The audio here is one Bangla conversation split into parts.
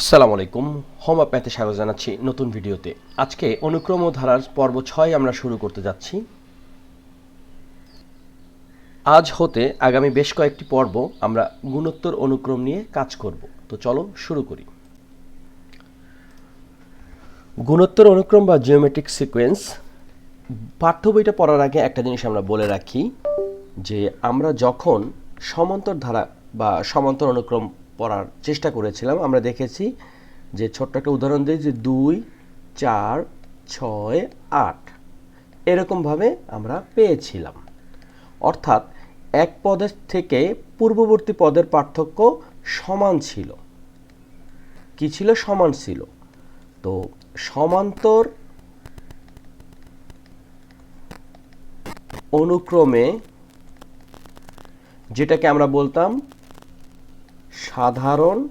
আসসালামু আলাইকুম হোম অ্যাপে স্বাগত জানাচ্ছি নতুন ভিডিওতে। আজকে অনুক্রম ধারার পর্ব ছয় আমরা শুরু করতে যাচ্ছি। আজ হতে আগামী বেশ কয়েকটি পর্ব আমরা গুণোত্তর অনুক্রম নিয়ে কাজ করব। তো চলো শুরু করি। গুণোত্তর অনুক্রম বা জিওমেট্রিক সিকোয়েন্স পাঠ্য বইটা পড়ার আগে একটা জিনিস আমরা বলে রাখি, যে আমরা যখন সমান্তর ধারা বা সমান্তর অনুক্রম পড়ার চেষ্টা করেছিলাম। আমরা দেখেছি যে ছোট্ট একটা উদাহরণ দিই যে দুই, চার, ছয়, আট। এরকমভাবে আমরা পেয়েছিলাম। অর্থাৎ এক পদের থেকে পূর্ববর্তী পদের পার্থক্য সমান ছিল। কি ছিল? সমান ছিল। তো সমান্তর অনুক্রমে যেটাকে আমরা বলতাম সাধারণ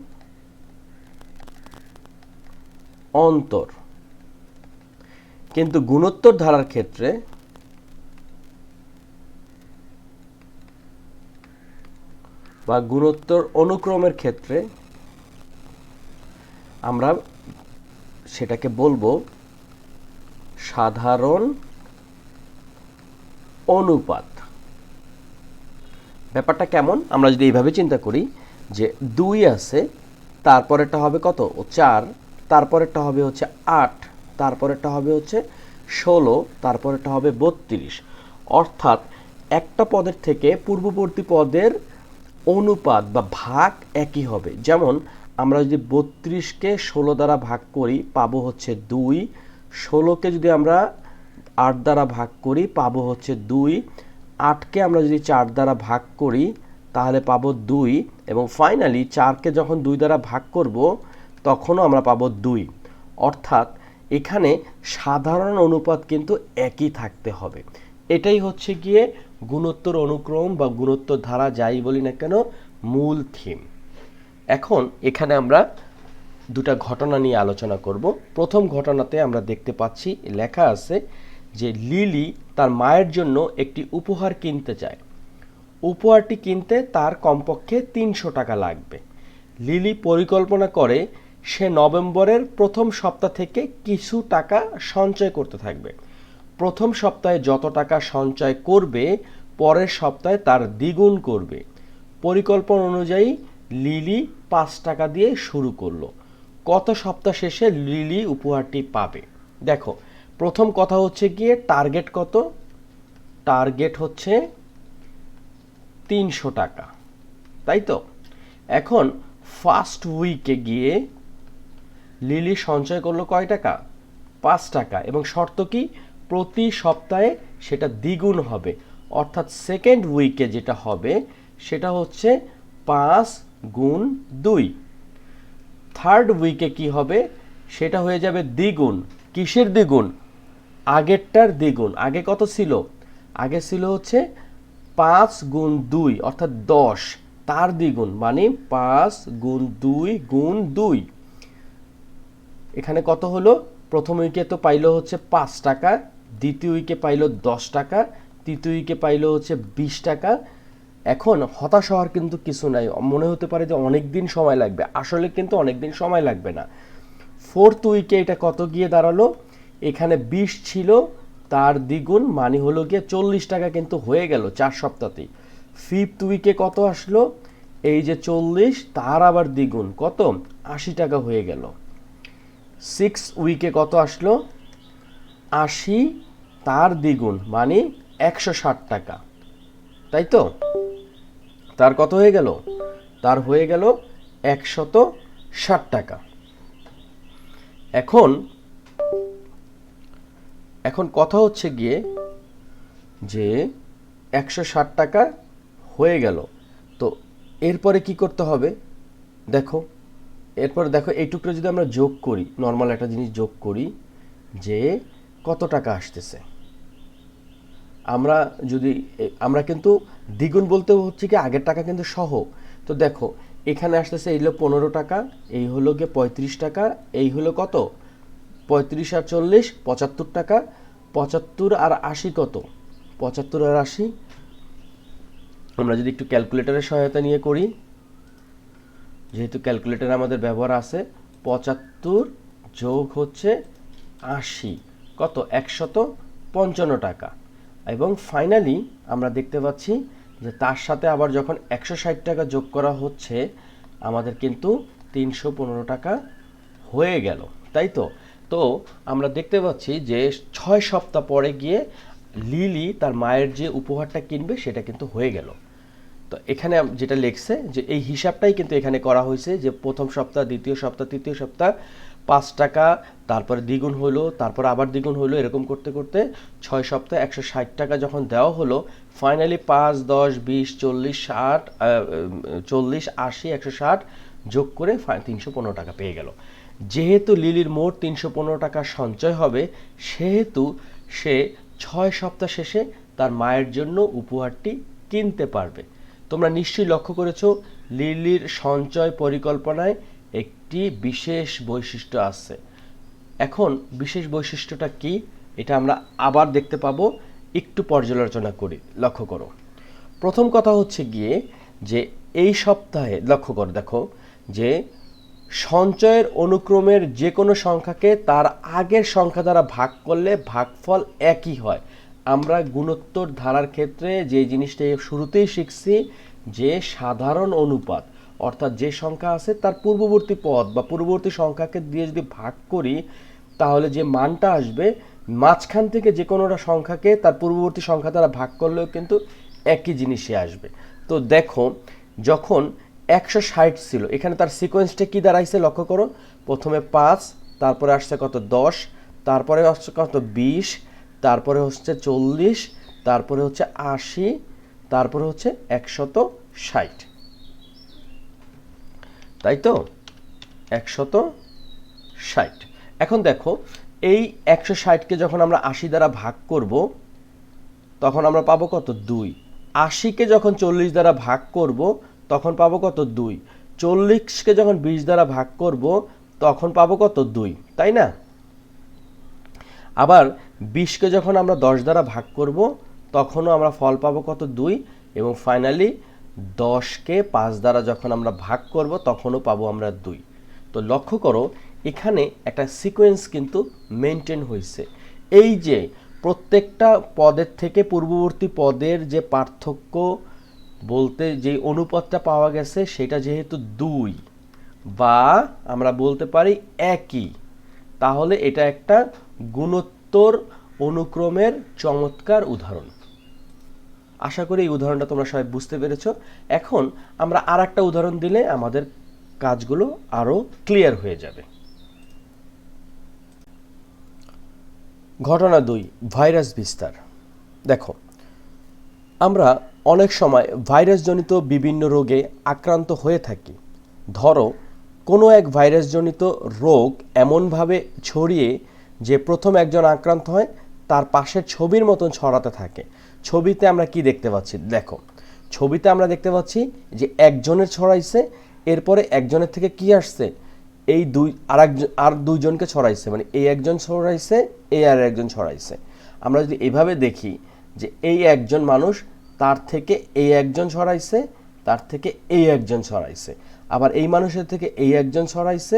অন্তর। কিন্তু গুণোত্তর ধারার ক্ষেত্রে বা গুণোত্তর অনুক্রমের ক্ষেত্রে আমরা সেটাকে বলব সাধারণ অনুপাত। ব্যাপারটা কেমন? আমরা যদি এইভাবে চিন্তা করি যে দুই আছে, তারপরেরটা হবে কত? ও চার, তারপরেরটা হবে হচ্ছে আট, তারপরেরটা হবে হচ্ছে ষোলো, তারপরেরটা হবে বত্রিশ। অর্থাৎ একটা পদের থেকে পূর্ববর্তী পদের অনুপাত বা ভাগ একই হবে। যেমন আমরা যদি বত্রিশকে ষোলো দ্বারা ভাগ করি, পাবো হচ্ছে দুই। ষোলোকে যদি আমরা আট দ্বারা ভাগ করি, পাবো হচ্ছে দুই। আটকে আমরা যদি চার দ্বারা ভাগ করি তাহলে পাবো দুই এবং ফাইনালি চারকে যখন দুই দ্বারা ভাগ করব, তখনও আমরা পাবো দুই। অর্থাৎ এখানে সাধারণ অনুপাত কিন্তু একই থাকতে হবে। এটাই হচ্ছে গিয়ে গুণোত্তর অনুক্রম বা গুণোত্তর ধারা যাই বলি না কেন, মূল থিম এখন এখানে আমরা দুটা ঘটনা নিয়ে আলোচনা করব। প্রথম ঘটনাতে আমরা দেখতে পাচ্ছি, লেখা আছে যে লিলি তার মায়ের জন্য একটি উপহার কিনতে চায়। উপহারটি কিনতে তার কমপক্ষে তিনশো টাকা লাগবে। লিলি পরিকল্পনা করে সে নভেম্বরের প্রথম সপ্তাহ থেকে কিছু টাকা সঞ্চয় করতে থাকবে। প্রথম সপ্তাহে যত টাকা সঞ্চয় করবে, পরের সপ্তাহে তার দ্বিগুণ করবে। পরিকল্পনা অনুযায়ী লিলি পাঁচ টাকা দিয়ে শুরু করল। কত সপ্তাহ শেষে লিলি উপহারটি পাবে? দেখো, প্রথম কথা হচ্ছে গিয়ে টার্গেট কত? টার্গেট হচ্ছে তিনশো টাকা। তাই তো? এখন ফার্স্ট উইকে গিয়ে লিলি সঞ্চয় করল কয় টাকা? পাঁচ টাকা। এবং শর্ত কি? প্রতি সপ্তাহে সেটা দ্বিগুণ হবে। অর্থাৎ সেকেন্ড উইকে যেটা হবে, সেটা হচ্ছে পাঁচ গুণ দুই। থার্ড উইকে কি হবে? সেটা হয়ে যাবে দ্বিগুণ। কিসের দ্বিগুণ? আগেরটার দ্বিগুণ। আগে কত ছিল? আগে ছিল হচ্ছে পাঁচ গুণ দুই, অর্থাৎ দশ। তার দ্বিগুণ মানে পাঁচ গুণ দুই গুণ দুই। এখানে কত হলো? প্রথম উইকে তো পাইলো হচ্ছে পাঁচ টাকা, দ্বিতীয় উইকে পাইলো দশ টাকা, তৃতীয় উইকে পাইলো হচ্ছে বিশ টাকা। এখন হতাশ হওয়ার কিন্তু কিছু নাই। মনে হতে পারে যে অনেক দিন সময় লাগবে। আসলে কিন্তু অনেক দিন সময় লাগবে না। ফোর্থ উইকে এটা কত গিয়ে দাঁড়াল? এখানে বিশ ছিল তার দ্বিগুণ মানে হলো গিয়ে চল্লিশ টাকা কিন্তু হয়ে গেল চার সপ্তাহতেই। ফিফথ উইকে কত আসলো? এই যে চল্লিশ, তার আবার দ্বিগুণ, কত? আশি টাকা হয়ে গেল। সিক্স উইকে কত আসলো? আশি, তার দ্বিগুণ মানে একশো ষাট টাকা। তাই তো? তার কত হয়ে গেল? তার হয়ে গেল একশত ষাট টাকা। এখন এখন কথা হচ্ছে গিয়ে যে একশো ষাট টাকা হয়ে গেল। তো এরপরে কি করতে হবে? দেখো, এরপরে দেখো এইটুকু যদি আমরা যোগ করি নর্মাল একটা জিনিস যোগ করি, যে কত টাকা আসতেছে? আমরা যদি আমরা কিন্তু দ্বিগুণ বলতে হচ্ছে কি আগের টাকা কিন্তু সহ। তো দেখো, এখানে আসতেছে, এই হলো পনেরো টাকা, এই হলো গিয়ে পঁয়ত্রিশ টাকা, এই হলো কত? পঁয়ত্রিশ আর চল্লিশ, পঁচাত্তর টাকা, পঁচাত্তর আর আশি কত? পঁচাত্তর আর আশি। আমরা যদি একটু ক্যালকুলেটরের সহায়তা নিয়ে করি, যেহেতু ক্যালকুলেটর আমাদের ব্যবহার আছে, পঁচাত্তর যোগ হচ্ছে আশি, কত? একশত পঞ্চান্ন টাকা। এবং ফাইনালি আমরা দেখতে পাচ্ছি যে তার সাথে আবার যখন একশো ষাট টাকা যোগ করা হচ্ছে, আমাদের কিন্তু তিনশো পনেরো টাকা হয়ে গেল। তাই তো? তো আমরা দেখতে পাচ্ছি যে ছয় সপ্তাহ পরে গিয়ে লিলি তার মায়ের যে উপহারটা কিনবে সেটা কিন্তু হয়ে গেল। তো এখানে যেটা লেখছে যে এই হিসাবটাই কিন্তু এখানে করা হয়েছে যে প্রথম সপ্তাহ, দ্বিতীয় সপ্তাহ, তৃতীয় সপ্তাহ, পাঁচ টাকা, তারপরে দ্বিগুণ হলো তারপর আবার দ্বিগুণ হলো এরকম করতে করতে ছয় সপ্তাহ একশো ষাট টাকা যখন দেওয়া হলো ফাইনালি পাঁচ, দশ, বিশ, চল্লিশ, ষাট চল্লিশ, আশি, একশো ষাট যোগ করে তিনশো পনেরো টাকা পেয়ে গেল। যেহেতু লিলির মোট তিনশো পনেরো টাকা সঞ্চয় হবে, সেহেতু সে ছয় সপ্তাহ শেষে তার মায়ের জন্য উপহারটি কিনতে পারবে। তোমরা নিশ্চয়ই লক্ষ্য করেছ, লিলির সঞ্চয় পরিকল্পনায় একটি বিশেষ বৈশিষ্ট্য আছে। এখন বিশেষ বৈশিষ্ট্যটা কি, এটা আমরা আবার দেখতে পাবো। একটু পর্যালোচনা করি, লক্ষ্য করো। প্রথম কথা হচ্ছে গিয়ে যে এই সপ্তাহে, লক্ষ্য করো দেখো, যে সঞ্চয়ের অনুক্রমের যে কোনো সংখ্যাকে তার আগের সংখ্যা দ্বারা ভাগ করলে ভাগফল একই হয়। আমরা গুণোত্তর ধারার ক্ষেত্রে যে জিনিসটা শুরুতেই শিখছি, যে সাধারণ অনুপাত, অর্থাৎ যে সংখ্যা আছে তার পূর্ববর্তী পদ বা পূর্ববর্তী সংখ্যাকে দিয়ে যদি ভাগ করি, তাহলে যে মানটা আসবে, মাঝখান থেকে যে কোনোটা সংখ্যাকে তার পূর্ববর্তী সংখ্যা দ্বারা ভাগ করলেও কিন্তু একই জিনিসে আসবে। তো দেখো, যখন একশো ষাট ছিল। এখানে তার সিকোয়েন্সটা কি দাঁড়াইছে লক্ষ্য করো প্রথমে পাঁচ, তারপরে আসছে কত দশ, তারপরে আসছে কত বিশ, তারপরে হচ্ছে চল্লিশ, তারপরে হচ্ছে আশি, তারপরে হচ্ছে একশত ষাট। তাই তো? একশত ষাট। এখন দেখো, এই একশো ষাটকে যখন আমরা আশি দ্বারা ভাগ করব, তখন আমরা পাবো কত? দুই। আশিকে যখন চল্লিশ দ্বারা ভাগ করব তখন পাবো কত? দুই। চল্লিশকে যখন বিশ দ্বারা ভাগ করব, তখন পাবো কত? দুই। তাই না? আবার বিশকে যখন আমরা দশ দ্বারা ভাগ করব, তখনও আমরা ফল পাবো কত? দুই। এবং ফাইনালি দশকে পাঁচ দ্বারা যখন আমরা ভাগ করব, তখনও পাবো আমরা দুই। তো লক্ষ্য করো, এখানে একটা সিকোয়েন্স কিন্তু মেনটেন হয়েছে। এই যে প্রত্যেকটা পদের থেকে পূর্ববর্তী পদের যে পার্থক্য বলতে যে অনুপাতটা পাওয়া গেছে, সেটা যেহেতু দুই বা আমরা বলতে পারি একই, তাহলে এটা একটা গুণোত্তর অনুক্রমের চমৎকার উদাহরণ। আশা করি এই উদাহরণটা তোমরা সবাই বুঝতে পেরেছ। এখন আমরা আর একটা উদাহরণ দিলে আমাদের কাজগুলো আরও ক্লিয়ার হয়ে যাবে। ঘটনা দুই, ভাইরাস বিস্তার। দেখো আমরা অনেক সময় ভাইরাসজনিত বিভিন্ন রোগে আক্রান্ত হয়ে থাকি। ধরো, কোনো এক ভাইরাসজনিত রোগ এমনভাবে ছড়িয়ে যে প্রথম একজন আক্রান্ত হয়, তার পাশের ছবির মতন ছড়াতে থাকে। ছবিতে আমরা কি দেখতে পাচ্ছি? দেখো, ছবিতে আমরা দেখতে পাচ্ছি যে একজনের ছড়াইছে, এরপরে একজনের থেকে কি আসছে? এই দুই আর আর দুইজনকে ছড়াইছে মানে এই একজন ছড়াইছে, এই আর একজন ছড়াইছে। আমরা যদি এভাবে দেখি যে এই একজন মানুষ তার থেকে এই একজন সরাইছে তার থেকে এই একজন সরাইছে আবার এই মানুষের থেকে এই একজন সরাইছে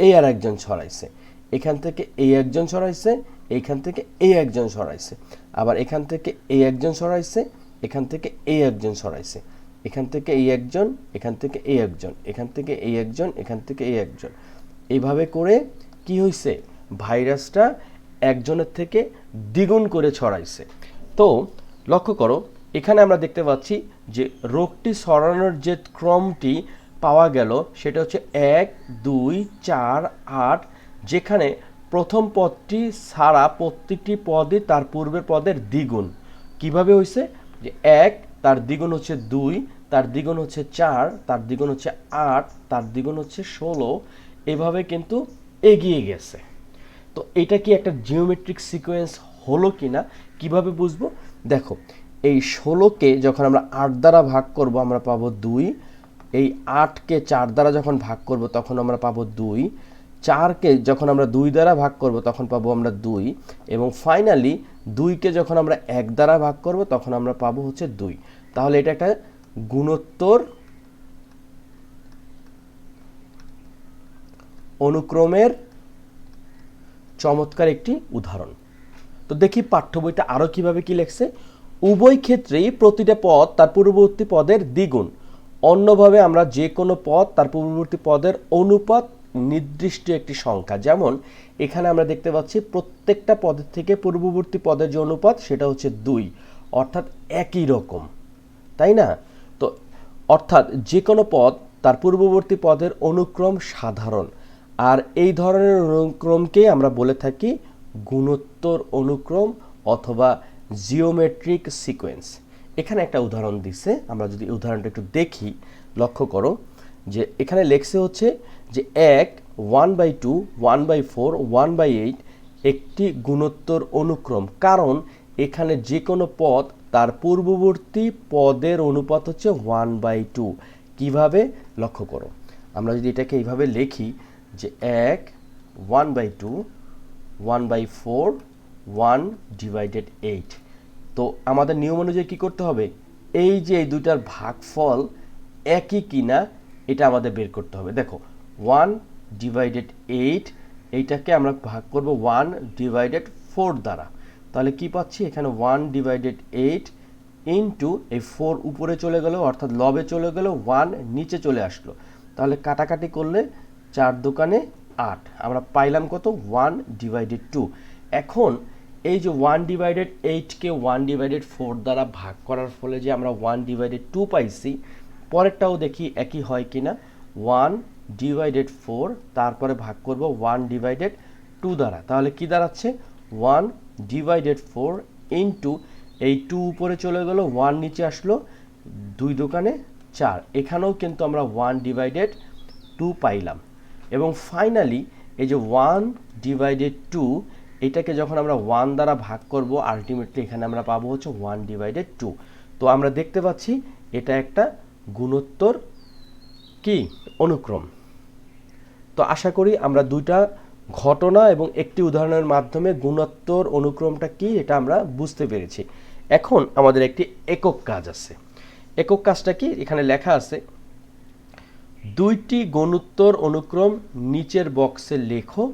এই আর একজন ছড়াইছে এখান থেকে এই একজন সরাইছে এইখান থেকে এই একজন সরাইছে আবার এখান থেকে এই একজন সরাইছে এখান থেকে এই একজন সরাইছে এখান থেকে এই একজন এখান থেকে এই একজন এখান থেকে এই একজন এখান থেকে এই একজন এইভাবে করে কি হয়েছে ভাইরাসটা একজনের থেকে দ্বিগুণ করে ছড়াইছে তো লক্ষ্য করো এখানে আমরা দেখতে পাচ্ছি যে রোগটি সরানোর যে ক্রমটি পাওয়া গেল, সেটা হচ্ছে এক, দুই, চার, আট, যেখানে প্রথম পদটি ছাড়া প্রত্যেকটি পদে তার পূর্বের পদের দ্বিগুণ। কীভাবে হয়েছে? যে এক, তার দ্বিগুণ হচ্ছে দুই, তার দ্বিগুণ হচ্ছে চার, তার দ্বিগুণ হচ্ছে আট, তার দ্বিগুণ হচ্ছে ষোলো, এভাবে কিন্তু এগিয়ে গেছে। তো এটা কি একটা জিওমেট্রিক সিকোয়েন্স হলো কি না কীভাবে বুঝব? দেখো এই ষোলোকে যখন আমরা আট দ্বারা ভাগ করব, আমরা পাবো দুই। এই আটকে চার দ্বারা যখন ভাগ করব, তখন আমরা পাবো দুই। চারকে যখন আমরা দুই দ্বারা ভাগ করব, তখন পাবো আমরা দুই। এবং ফাইনালি দুইকে যখন আমরা এক দ্বারা ভাগ করব, তখন আমরা পাবো হচ্ছে দুই। তাহলে এটা একটা গুণোত্তর অনুক্রমের চমৎকার একটি উদাহরণ। তো দেখি পাঠ্য বইটা আরও কীভাবে কী লেখছে। উভয় ক্ষেত্রেই প্রতিটা পদ তার পূর্ববর্তী পদের দ্বিগুণ। অন্যভাবে আমরা যে কোনো পদ তার পূর্ববর্তী পদের অনুপাত নির্দিষ্ট একটি সংখ্যা। যেমন, এখানে আমরা দেখতে পাচ্ছি প্রত্যেকটা পদের থেকে পূর্ববর্তী পদের যে অনুপাত সেটা হচ্ছে দুই। অর্থাৎ একই রকম। তাই না? তো অর্থাৎ যে কোনো পদ তার পূর্ববর্তী পদের অনুক্রম সাধারণ। আর এই ধরনের অনুক্রমকেই আমরা বলে থাকি গুণোত্তর অনুক্রম অথবা জিওমেট্রিক সিকোয়েন্স। এখানে একটা উদাহরণ দিছে, আমরা যদি উদাহরণটা একটু দেখি, লক্ষ্য করো যে এখানে লেখছে হচ্ছে যে এক one by two one by four one by eight একটি গুণোত্তর অনুক্রম। কারণ এখানে যে কোনো পদ তার পূর্ববর্তী পদের অনুপাত হচ্ছে ওয়ান বাই টু কীভাবে? লক্ষ্য করো। আমরা যদি এটাকে এইভাবে লিখি যে এক one by two one by four one divided eight তো আমাদের নিয়ম অনুযায়ী কী করতে হবে? এই যে এই দুইটার ভাগফল একই কিনা, এটা আমাদের বের করতে হবে। দেখো ওয়ান ডিভাইডেড এইট এইটাকে আমরা ভাগ করব ওয়ান ডিভাইডেড ফোর দ্বারা। তাহলে কি পাচ্ছি? এখানে ওয়ান ডিভাইডেড এইট ইন্টু এই ফোর উপরে চলে গেল, অর্থাৎ লবে চলে গেল ওয়ান নিচে চলে আসলো। তাহলে কাটাকাটি করলে চার দোকানে আট। আমরা পাইলাম কত? ওয়ান ডিভাইডেড টু এখন এই যে ওয়ান ডিভাইডেড এইটকে ওয়ান ডিভাইডেড ফোর দ্বারা ভাগ করার ফলে যে আমরা ওয়ান ডিভাইডেড টু পাইছি, পরেরটাও দেখি একই হয় কিনা। ওয়ান ডিভাইডেড ফোর তারপরে ভাগ করব ওয়ান ডিভাইডেড টু দ্বারা। তাহলে কি দাঁড়াচ্ছে? ওয়ান ডিভাইডেড ফোর ইন্টু এই টু উপরে চলে গেল ওয়ান নিচে আসলো, দুই দোকানে চার। এখানেও কিন্তু আমরা ওয়ান ডিভাইডেড টু পাইলাম। এবং ফাইনালি এই যে ওয়ান ডিভাইডেড টু এটাকে যখন আমরা ওয়ান দ্বারা ভাগ করব আলটিমেটলি এখানে আমরা পাবো হচ্ছে ওয়ান ডিভাইডেড টু তো আমরা দেখতে পাচ্ছি এটা একটা গুণোত্তর কি? অনুক্রম। তো আশা করি আমরা দুইটা ঘটনা এবং একটি উদাহরণের মাধ্যমে গুণোত্তর অনুক্রমটা কি এটা আমরা বুঝতে পেরেছি। এখন আমাদের একটি একক কাজ আছে। একক কাজটা কি? এখানে লেখা আছে, দুইটি গুণোত্তর অনুক্রম নিচের বক্সে লেখো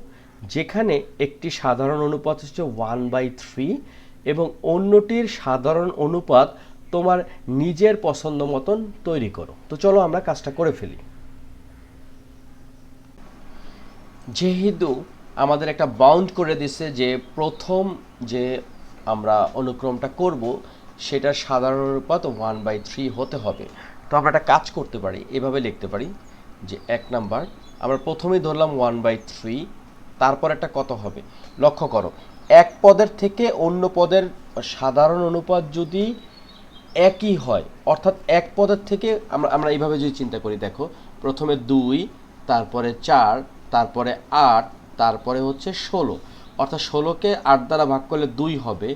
যেখানে একটি সাধারণ অনুপাত হচ্ছে ওয়ান বাই থ্রি এবং অন্যটির সাধারণ অনুপাত তোমার নিজের পছন্দ মতন তৈরি করো। তো চলো আমরা কাজটা করে ফেলি। যেহেতু আমাদের একটা বাউন্ড করে দিছে যে প্রথম যে আমরা অনুক্রমটা করব সেটা সাধারণ অনুপাত ওয়ান বাই থ্রি হতে হবে। তো আমরা একটা কাজ করতে পারি, এভাবে লিখতে পারি যে এক নাম্বার, আমরা প্রথমেই ধরলাম ওয়ান বাই থ্রি তারপর একটা কত হবে? লক্ষ্য করো, এক পদের থেকে অন্য পদের সাধারণ অনুপাত যদি একই হয়, অর্থাৎ এক পদের থেকে আমরা আমরা এইভাবে যদি চিন্তা করি, দেখো, প্রথমে দুই, তারপরে চার, তারপরে আট, তারপরে হচ্ছে ষোলো। অর্থাৎ ষোলোকে আট দ্বারা ভাগ করলে দুই হবে,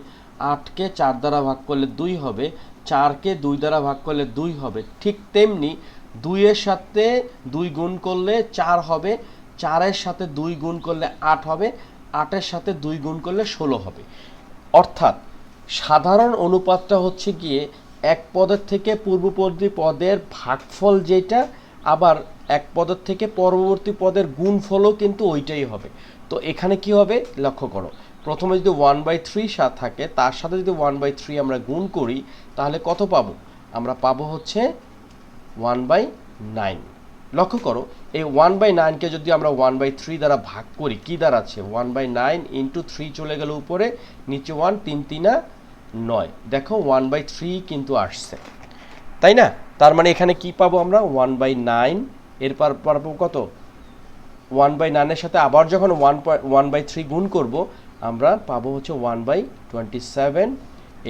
আটকে চার দ্বারা ভাগ করলে দুই হবে, চারকে দুই দ্বারা ভাগ করলে দুই হবে। ঠিক তেমনি দুইয়ের সাথে দুই গুণ করলে চার হবে চারের সাথে দুই গুণ করলে আট হবে, আটের সাথে দুই গুণ করলে ষোলো হবে। অর্থাৎ সাধারণ অনুপাতটা হচ্ছে গিয়ে এক পদের থেকে পূর্ববর্তী পদের ভাগফল যেটা, আবার এক পদের থেকে পরবর্তী পদের গুণফলও কিন্তু ওইটাই হবে। তো এখানে কি হবে? লক্ষ্য করো, প্রথমে যদি ওয়ান বাই থ্রি থাকে, তার সাথে যদি ওয়ান বাই থ্রি আমরা গুণ করি, তাহলে কত পাবো? আমরা পাবো হচ্ছে ওয়ান বাই নাইন। লক্ষ্য করো, এই ওয়ান বাই নাইনকে যদি আমরা ওয়ান বাই থ্রি দ্বারা ভাগ করি, কী দাঁড়াচ্ছে? One by nine into three চলে গেল উপরে, নিচে ওয়ান তিন, তিনা নয়। দেখো ওয়ান বাই থ্রি কিন্তু আসছে। তাই না? তার মানে এখানে কি পাবো আমরা? ওয়ান বাই নাইন এরপর পাবো কত? ওয়ান বাই নাইনের সাথে আবার যখন ওয়ান ওয়ান বাই থ্রি গুণ করব, আমরা পাবো হচ্ছে ওয়ান বাই টোয়েন্টি সেভেন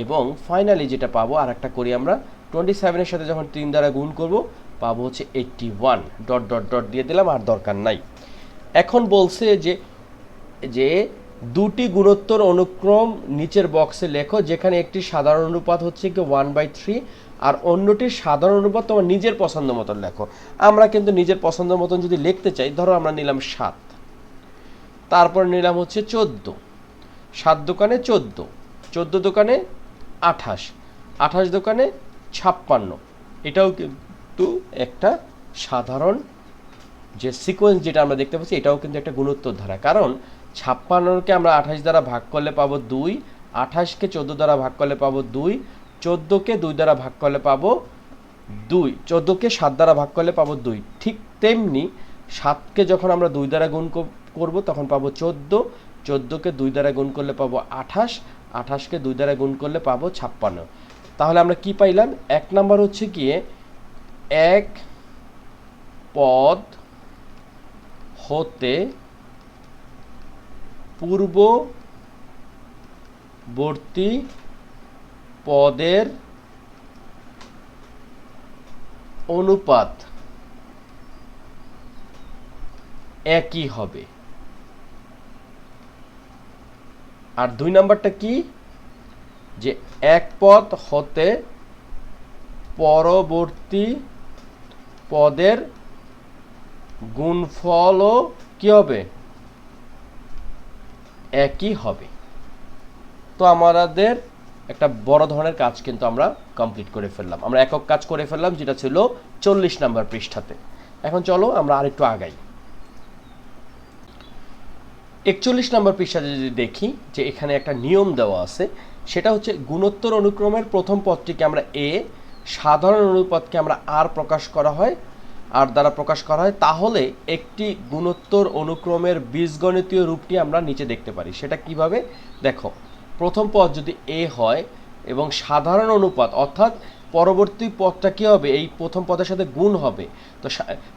এবং ফাইনালি যেটা পাবো আর একটা করি আমরা টোয়েন্টি সেভেনের সাথে যখন তিন দ্বারা গুণ করব পাবো হচ্ছে eighty one dot dot dot দিয়ে দিলাম, আর দরকার নাই। এখন বলছে যে যে দুটি গুণোত্তর অনুক্রম নিচের বক্সে লেখো, যেখানে একটি সাধারণ অনুপাত হচ্ছে কি ওয়ান বাই থ্রি আর অন্যটি সাধারণ অনুপাত তোমার নিজের পছন্দ মতন লেখো। আমরা কিন্তু নিজের পছন্দ মতন যদি লিখতে চাই, ধরো আমরা নিলাম সাত। তারপর নিলাম হচ্ছে চোদ্দ। সাত দোকানে চোদ্দ। চোদ্দ দোকানে আঠাশ। আঠাশ দোকানে ছাপ্পান্ন। এটাও কিন্তু একটা সাধারণ যে সিকোয়েন্স যেটা আমরা দেখতে পাচ্ছি, এটাও কিন্তু একটা গুণোত্তর ধারা। কারণ ছাপ্পান্নকে আমরা আঠাশ দ্বারা ভাগ করলে পাবো দুই, আঠাশকে চোদ্দ দ্বারা ভাগ করলে পাবো দুই, চোদ্দোকে দুই দ্বারা ভাগ করলে পাবো দুই, চোদ্দোকে সাত দ্বারা ভাগ করলে পাবো দুই। ঠিক তেমনি সাতকে যখন আমরা দুই দ্বারা গুণ করব, তখন পাবো চোদ্দ, চোদ্দোকে দুই দ্বারা গুণ করলে পাবো আঠাশ, আঠাশকে দুই দ্বারা গুণ করলে পাবো ছাপ্পান্ন। তাহলে আমরা কি পাইলাম? এক নাম্বার হচ্ছে গিয়ে এক পদ হতে পূর্ববর্তী পদের অনুপাত একই হবে। আর দুই নাম্বারটা কি? যে এক পদ হতে পরবর্তী পদের গুণফলও কি হবে? একই হবে। তো আমাদের একটা বড় ধরনের কাজ কিন্তু আমরা কমপ্লিট করে ফেললাম। আমরা একক কাজ করে ফেললাম, যেটা ছিল চল্লিশ নাম্বার পৃষ্ঠাতে। এখন চলো আমরা আরেকটু আগাই। একচল্লিশ নম্বর পৃষ্ঠাতে যদি দেখি যে এখানে একটা নিয়ম দেওয়া আছে, সেটা হচ্ছে গুণোত্তর অনুক্রমের প্রথম পদটিকে আমরা এ সাধারণ অনুপাতকে আমরা আর প্রকাশ করা হয় আর দ্বারা প্রকাশ করা হয়, তাহলে একটি গুণোত্তর অনুক্রমের বীজগণিতীয় রূপটি আমরা নিচে দেখতে পারি। সেটা কীভাবে? দেখো, প্রথম পদ যদি এ হয় এবং সাধারণ অনুপাত, অর্থাৎ পরবর্তী পদটা কী হবে? এই প্রথম পদের সাথে গুণ হবে। তো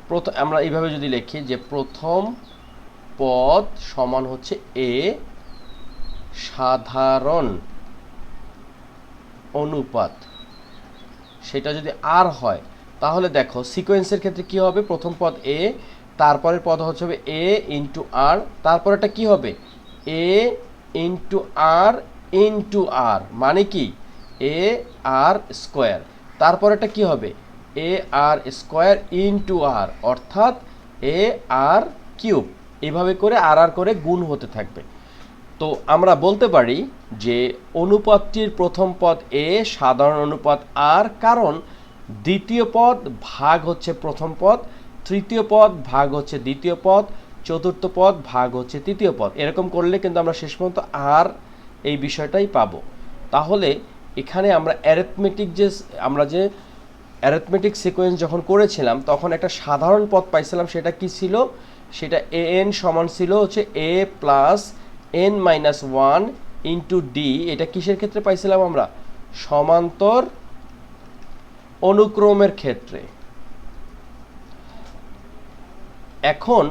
প্রথম আমরা এইভাবে যদি লিখি যে প্রথম পদ সমান হচ্ছে এ সাধারণ অনুপাত। সেটা যদি আর হয়, তাহলে দেখো সিকোয়েন্সের ক্ষেত্রে কি হবে? প্রথম পদ এ তারপরের পদ হচ্ছে হবে এ ইন্টু আর তারপরেটা কি হবে? এ ইন্টু আর ইন্টু আর মানে কি? এ আর স্কোয়ার তারপরেটা কি হবে? এ আর স্কোয়ার ইন্টু আর অর্থাৎ এ আর কিউব এভাবে করে আর আর করে গুণ হতে থাকবে। তো আমরা বলতে পারি যে অনুপাতটির প্রথম পদ এ, সাধারণ অনুপাত আর, কারণ দ্বিতীয় পদ ভাগ হচ্ছে প্রথম পদ, তৃতীয় পদ ভাগ হচ্ছে দ্বিতীয় পদ, চতুর্থ পদ ভাগ হচ্ছে তৃতীয় পদ। এরকম করলে কিন্তু আমরা শেষ পর্যন্ত আর এই বিষয়টাই পাবো। তাহলে এখানে আমরা অ্যারেথমেটিক যে, আমরা যে অ্যারেথমেটিক সিকোয়েন্স যখন করেছিলাম, তখন একটা সাধারণ পদ পাইছিলাম, সেটা কি ছিল? সেটা এ এন সমান ছিল হচ্ছে A plus N minus one into D এটা কিসের ক্ষেত্রে পাইছিলাম আমরা? সমান্তর অনুক্রমের ক্ষেত্রে। এখন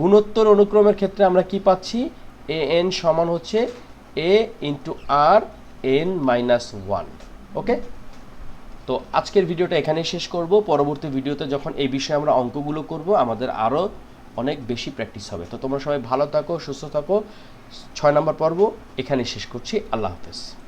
গুণোত্তর অনুক্রমের ক্ষেত্রে আমরা কি পাচ্ছি? এ এন সমান হচ্ছে A into R N minus one okay তো আজকের ভিডিওটা এখানেই শেষ করব। পরবর্তী ভিডিওতে যখন এই বিষয়ে আমরা অঙ্কগুলো করব, আমাদের আরও অনেক বেশি প্র্যাকটিস হবে। তো তোমরা সবাই ভালো থাকো, সুস্থ থাকো। ছয় নম্বর পর্ব এখানে শেষ করছি। আল্লাহ হাফেজ।